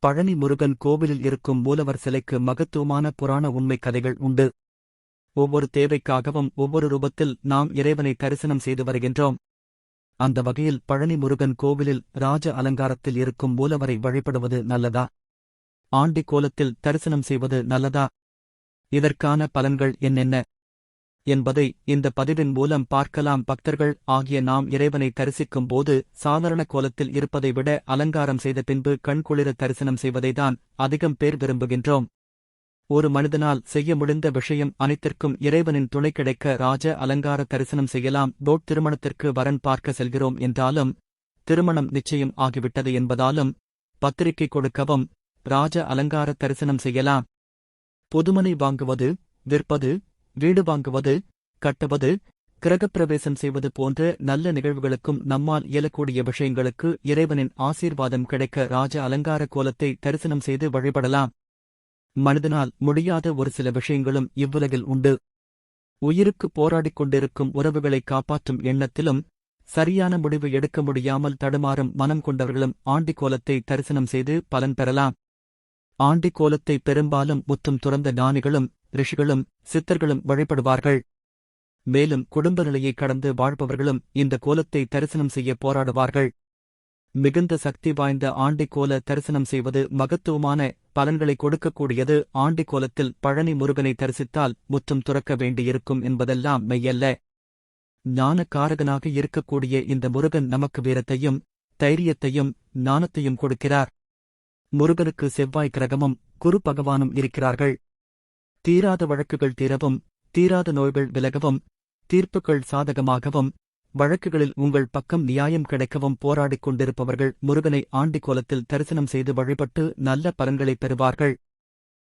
பழனி முருகன் கோவிலில் இருக்கும் மூலவர் சிலைக்கு மகத்துவமான புராண உண்மை கதைகள் உண்டு. ஒவ்வொரு தேவைக்காகவும் ஒவ்வொரு ரூபத்தில் நாம் இறைவனை தரிசனம் செய்து வருகின்றோம். அந்த வகையில் பழனி முருகன் கோவிலில் ராஜ அலங்காரத்தில் இருக்கும் மூலவரை வழிபடுவது நல்லதா? ஆண்டி கோலத்தில் தரிசனம் செய்வது நல்லதா? இதற்கான பலன்கள் என்னென்ன? என்பதை இந்த பதிவின் மூலம் பார்க்கலாம். பக்தர்கள் ஆகிய நாம் இறைவனை தரிசிக்கும் போது சாதாரண கோலத்தில் இருப்பதை விட அலங்காரம் செய்த பின்பு கண்குளிர தரிசனம் செய்வதைதான் அதிகம் பேர் விரும்புகின்றோம். ஒரு மனிதனால் செய்ய முடிந்த விஷயம் அனைத்திற்கும் இறைவனின் துணை கிடைக்க ராஜ அலங்கார தரிசனம் செய்யலாம். டோட் திருமணத்திற்கு வரன் பார்க்க செல்கிறோம் என்றாலும் திருமணம் நிச்சயம் ஆகிவிட்டது என்பதாலும் பத்திரிகை கொடுக்கவும் ராஜ அலங்கார தரிசனம் செய்யலாம். புதுமனை வாங்குவது விற்பது வீடு வாங்குவது கட்டுவது கிரகப்பிரவேசம் செய்வது போன்ற நல்ல நிகழ்வுகளுக்கும் நம்மால் இயலக்கூடிய விஷயங்களுக்கு இறைவனின் ஆசீர்வாதம் கிடைக்க ராஜ அலங்கார கோலத்தை தரிசனம் செய்து வழிபடலாம். மனிதனால் முடியாத ஒரு சில விஷயங்களும் இவ்வுலகில் உண்டு. உயிருக்கு போராடிக் கொண்டிருக்கும் உறவுகளை காப்பாற்றும் எண்ணத்திலும் சரியான முடிவு எடுக்க முடியாமல் தடுமாறும் மனம் கொண்டவர்களும் ஆண்டி கோலத்தை தரிசனம் செய்து பலன் பெறலாம். ஆண்டி கோலத்தை பெரும்பாலும் முத்தும் துறந்த ஞானிகளும் ரிஷிகளும் சித்தர்களும் வழிபடுவார்கள். மேலும் குடும்ப நிலையை கடந்து வாழ்பவர்களும் இந்த கோலத்தை தரிசனம் செய்ய போராடுவார்கள். மிகுந்த சக்தி வாய்ந்த ஆண்டிக்கோல தரிசனம் செய்வது மகத்துவமான பலன்களை கொடுக்கக்கூடியது. ஆண்டிக்கோலத்தில் பழனி முருகனை தரிசித்தால் முற்றும் துறக்க வேண்டியிருக்கும் என்பதெல்லாம் மெய்யல்ல. ஞானக்காரகனாக இருக்கக்கூடிய இந்த முருகன் நமக்கு வீரத்தையும் தைரியத்தையும் ஞானத்தையும் கொடுக்கிறார். முருகனுக்கு செவ்வாய் கிரகமும் குரு பகவானும் இருக்கிறார்கள். தீராத வழக்குகள் தீரவும் தீராத நோய்கள் விலகவும் தீர்ப்புகள் சாதகமாகவும் வழக்குகளில் உங்கள் பக்கம் நியாயம் கிடைக்கவும் போராடிக் கொண்டிருப்பவர்கள் முருகனை ஆண்டி கோலத்தில் தரிசனம் செய்து வழிபட்டு நல்ல பலன்களை பெறுவார்கள்.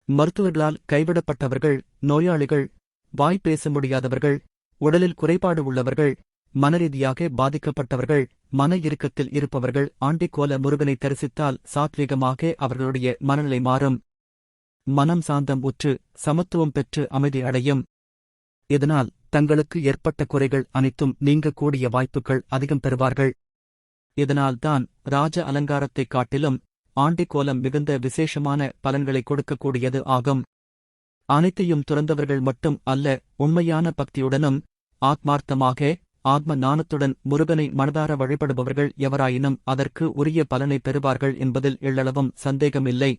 மருத்துவர்களால் கைவிடப்பட்டவர்கள் நோயாளிகள் வாய் பேச முடியாதவர்கள் உடலில் குறைபாடு உள்ளவர்கள் மனரீதியாக பாதிக்கப்பட்டவர்கள் மன இறுக்கத்தில் இருப்பவர்கள் ஆண்டிக்கோல முருகனை தரிசித்தால் சாத்வீகமாக அவர்களுடைய மனநிலை மாறும். மனம் சாந்தம் உற்று சமத்துவம் பெற்று அமைதி அடையும். இதனால் தங்களுக்கு ஏற்பட்ட குறைகள் அனைத்தும் நீங்கக்கூடிய வாய்ப்புகள் அதிகம் பெறுவார்கள். இதனால்தான் ராஜ அலங்காரத்தைக் காட்டிலும் ஆண்டி கோலம் மிகுந்த விசேஷமான பலன்களை கொடுக்கக்கூடியது ஆகும். அனைத்தையும் துறந்தவர்கள் மட்டும் அல்ல உண்மையான பக்தியுடனும் ஆத்மார்த்தமாக ஆத்ம ஞானத்துடன் முருகனை மனதார வழிபடுபவர்கள் எவராயினும் அதற்கு உரிய பலனை பெறுவார்கள் என்பதில் எள்ளளவும் சந்தேகமில்லை.